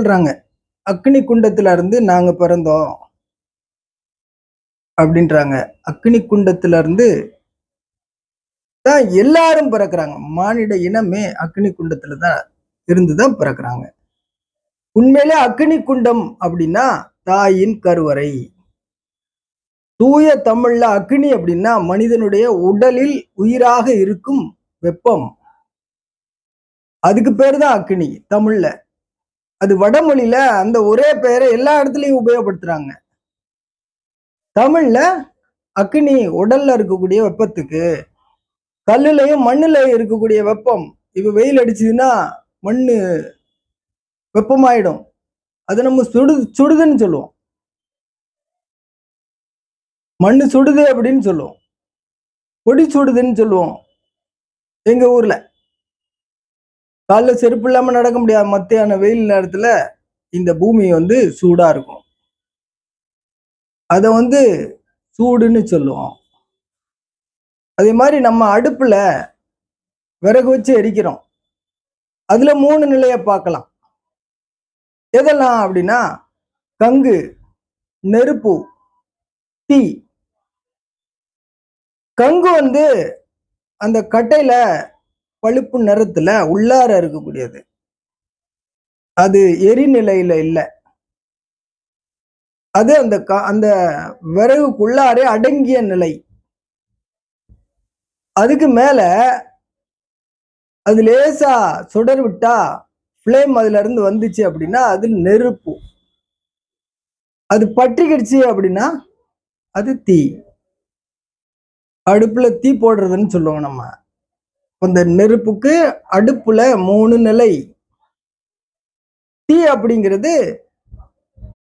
சொல்றாங்க. அக்னி குண்டத்துல இருந்து நாங்க பிறந்தோம். அப்படின்றாங்க. அக்னி குண்டத்துல இருந்து தான் எல்லாரும் பிறக்கிறாங்க. மானிட இனமே அக்னி குண்டத்துல தான் இருந்து தான் பிறக்கிறாங்க. உண்மையிலே அக்னி குண்டம் அப்படின்னா தாயின் கருவறை. தூய தமிழ்ல அக்னி அப்படின்னா மனிதனுடைய உடலில் உயிராக இருக்கும் வெப்பம். அதுக்கு பேர் தான் அக்னி தமிழ்ல. அது வடமொழியில அந்த ஒரே பெயரை எல்லா இடத்துலையும் உபயோகப்படுத்துறாங்க. தமிழ்ல அக்னி உடல்ல இருக்கக்கூடிய வெப்பத்துக்கு கல்லுலையும் மண்ணுல இருக்கக்கூடிய வெப்பம். இப்ப வெயில் அடிச்சதுன்னா மண்ணு வெப்பமாயிடும். அது நம்ம சுடு சுடுதுன்னு சொல்லுவோம். மண்ணு சுடுது அப்படின்னு சொல்லுவோம். பொடி சுடுதுன்னு சொல்லுவோம். எங்க ஊர்ல. காலைல செருப்பு இல்லாமல் நடக்க முடியாது. மத்தியான வெயில் நேரத்தில் இந்த பூமி வந்து சூடாக இருக்கும். அதை வந்து சூடுன்னு சொல்லுவோம். அதே மாதிரி நம்ம அடுப்பில் விறகு வச்சு எரிக்கிறோம். அதில் மூணு நிலையை பார்க்கலாம். எதெல்லாம் அப்படின்னா கங்கு நெருப்பு தீ கங்கு வந்து அந்த கட்டையில பழுப்பு நிறத்துல உள்ளார இருக்கக்கூடியது. அது எரிநிலையில இல்லை. அது அந்த கா அந்த விறகுக்குள்ளாரே அடங்கிய நிலை. அதுக்கு மேல அது லேசா சுடர் விட்டா ஃப்ளேம் அதுல இருந்து வந்துச்சு அப்படின்னா அது நெருப்பு. அது பற்றிக்கிடுச்சு அப்படின்னா அது தீ. அடுப்புல தீ போடுறதுன்னு சொல்லுவோம் நம்ம. அந்த நெருப்புக்கு அடுப்புல மூணு நிலை. தீ அப்படிங்கிறது